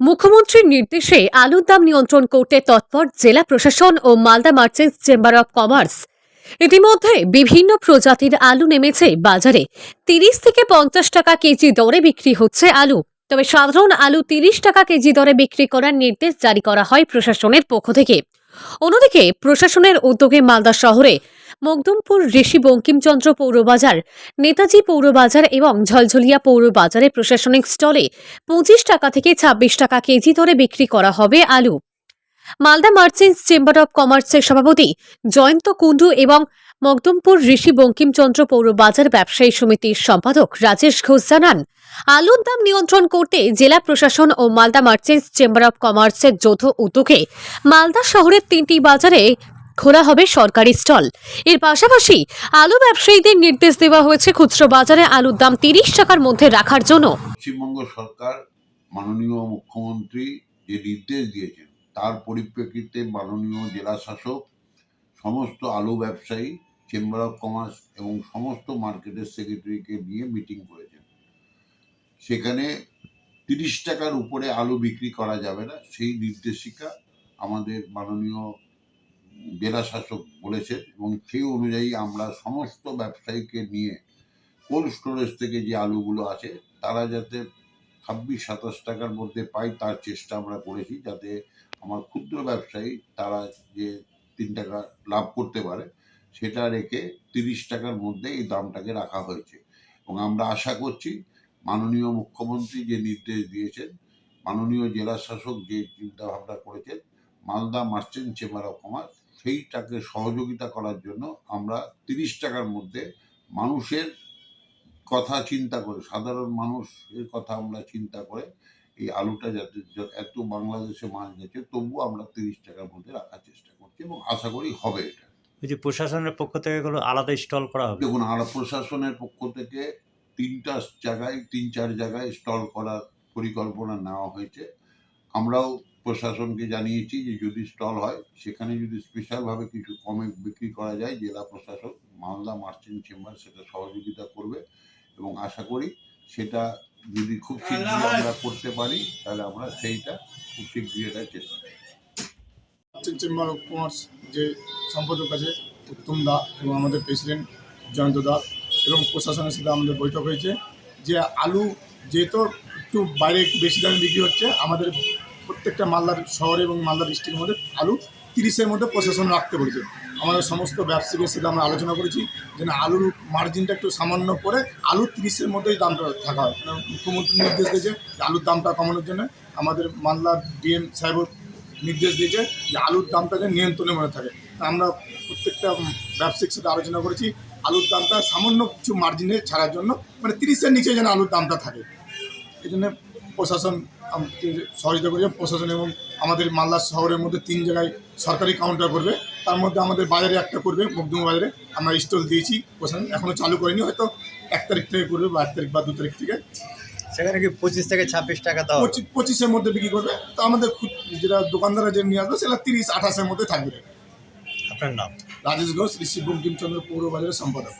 মুখ্যমন্ত্রীর নির্দেশে আলুর দাম নিয়ন্ত্রণ করতে তৎপর জেলা প্রশাসন ও Malda merchants chamber of commerce. ইতিমধ্যে বিভিন্ন প্রজাতির আলু নেমেছে বাজারে। তিরিশ থেকে পঞ্চাশ টাকা কেজি দরে বিক্রি হচ্ছে আলু। তবে সাধারণ আলু তিরিশ টাকা কেজি দরে বিক্রি করার নির্দেশ জারি করা হয় প্রশাসনের পক্ষ থেকে। অন্যদিকে প্রশাসনের উদ্যোগে মালদা শহরে মকদুমপুর ঋষি বঙ্কিমচন্দ্র পৌরবাজার। নেতাজি পৌরবাজার এবং ঝলঝলিয়া পৌরবাজারে প্রশাসনিক স্টলে পঁচিশ টাকা থেকে ছাব্বিশ টাকা কেজি দরে বিক্রি করা হবে আলু। মালদা মার্চেন্টস চেম্বার অব কমার্সের সভাপতি জয়ন্ত কুণ্ডু এবং মকদুমপুর ঋষি বঙ্কিমচন্দ্র পৌরবাজার ব্যবসায়ী সমিতির সম্পাদক রাজেশ ঘোষ জানান, আলুর দাম নিয়ন্ত্রণ করতে জেলা প্রশাসন ও মালদা মার্চেন্টস চেম্বার অব কমার্সের যৌথ উদ্যোগে মালদা শহরের তিনটি বাজারে খোলা হবে সরকারি স্টল। এর পাশাপাশি আলু ব্যবসায়ীদের নির্দেশ দেওয়া হয়েছে খুচরো বাজারে আলুর দাম তিরিশ টাকার মধ্যে রাখার জন্য। পশ্চিমবঙ্গ সরকার, মাননীয় মুখ্যমন্ত্রী যে নির্দেশ দিয়েছেন, তার পরিপ্রেক্ষিতে মাননীয় জেলা শাসক, সমস্ত আলু ব্যবসায়ী চেম্বার অফ কমার্স এবং সমস্ত মার্কেটের সেক্রেটারিকে নিয়ে মিটিং করেছেন। সেখানে তিরিশ টাকার উপরে আলু বিক্রি করা যাবে না, সেই নির্দেশিকা আমাদের মাননীয় জেলা শাসক বলেছেন এবং সেই অনুযায়ী আমরা সমস্ত ব্যবসায়ীকে নিয়ে কোল্ড স্টোরেজ থেকে যে আলুগুলো আছে, তারা যাতে ছাব্বিশ, সাতাশ টাকার মধ্যে পায় তার চেষ্টা আমরা করেছি যাতে আমার ক্ষুদ্র ব্যবসায়ী তারা যে তিন টাকা লাভ করতে পারে, সেটা রেখে তিরিশ টাকার মধ্যে এই দামটাকে রাখা হয়েছে। এবং আমরা আশা করছি মাননীয় মুখ্যমন্ত্রী যে নির্দেশ দিয়েছেন, মাননীয় জেলা শাসক যে চিন্তাভাবনা করেছেন, Malda merchant chamber of commerce সেইটাকে সহযোগিতা করার জন্য আমরা তিরিশ টাকার মধ্যে মানুষের কথা চিন্তা করে সাধারণ মানুষের কথা আমরা চিন্তা করে এই আলুটা যাতে এত বাংলাদেশে মাছ গেছে তবু আমরা তিরিশ টাকার মধ্যে রাখার চেষ্টা করছি এবং আশা করি হবে এটা। যে প্রশাসনের পক্ষ থেকে এগুলো আলাদা স্টল করা হবে? দেখুন প্রশাসনের পক্ষ থেকে তিনটা জায়গায় তিন চার জায়গায় স্টল করার পরিকল্পনা নেওয়া হয়েছে। আমরাও প্রশাসনকে জানিয়েছি যে যদি স্টল হয়, সেখানে যদি স্পেশালভাবে কিছু কমে বিক্রি করা যায়, জেলা প্রশাসক মালদা মার্চেন্ট চেম্বার সেটা সহযোগিতা করবে এবং আশা করি সেটা যদি খুব শীঘ্রই আমরা করতে পারি, তাহলে আমরা সেইটা খুব শীঘ্রই এটা চেষ্টা করব। চেম্বার অফ কমার্স যে সম্পাদক আছে, উত্তম দা এবং আমাদের প্রেসিডেন্ট জয়ন্ত দা এবং প্রশাসনের সাথে আমাদের বৈঠক হয়েছে যে আলু যেহেতু একটু বাইরে বেশি দামে বিক্রি হচ্ছে, আমাদের প্রত্যেকটা মালদার শহরে এবং মালদা ডিস্ট্রিক্টের মধ্যে আলু তিরিশের মধ্যে প্রশাসন রাখতে বলেছে। আমাদের সমস্ত ব্যবসায়ীদের সাথে আমরা আলোচনা করেছি, যেন আলুর মার্জিনটা একটু সামান্য করে আলু তিরিশের মধ্যেই দামটা থাকা হয়। কারণ মুখ্যমন্ত্রী নির্দেশ দিয়েছে যে আলুর দামটা কমানোর জন্য। আমাদের মালদার ডিএম সাহেব নির্দেশ দিয়েছে যে আলুর দামটাকে নিয়ন্ত্রণে মনে থাকে। তা আমরা প্রত্যেকটা ব্যবসায়িক সাথে আলোচনা করেছি। আলুর দামটা সামান্য কিছু মার্জিনে ছাড়ার জন্য মানে তিরিশের নিচে যেন আলুর দামটা থাকে। এই জন্য প্রশাসন সহযোগিতা করেছে প্রশাসন এবং আমাদের মালদা শহরের মধ্যে তিন জায়গায় সরকারি কাউন্টার করবে। তার মধ্যে আমাদের বাজারে একটা করবে মকদুম বাজারে। আমরা স্টল দিয়েছি প্রশাসন এখনও চালু করেনি হয়তো এক তারিখ থেকে করবে বা এক তারিখ বা দু তারিখ থেকে। সেখানে কি পঁচিশ থেকে ছাব্বিশ টাকা দাও? পঁচিশ পঁচিশের মধ্যে বিক্রি করবে। তো আমাদের খুব যেটা দোকানদাররা যে নিয়ে আসবে সেটা তিরিশ আঠাশের মধ্যে থাকবে। আপনার নাম? রাজেশ ঘোষ ঋষি বঙ্কিমচন্দ্র পৌর বাজারের সম্পাদক।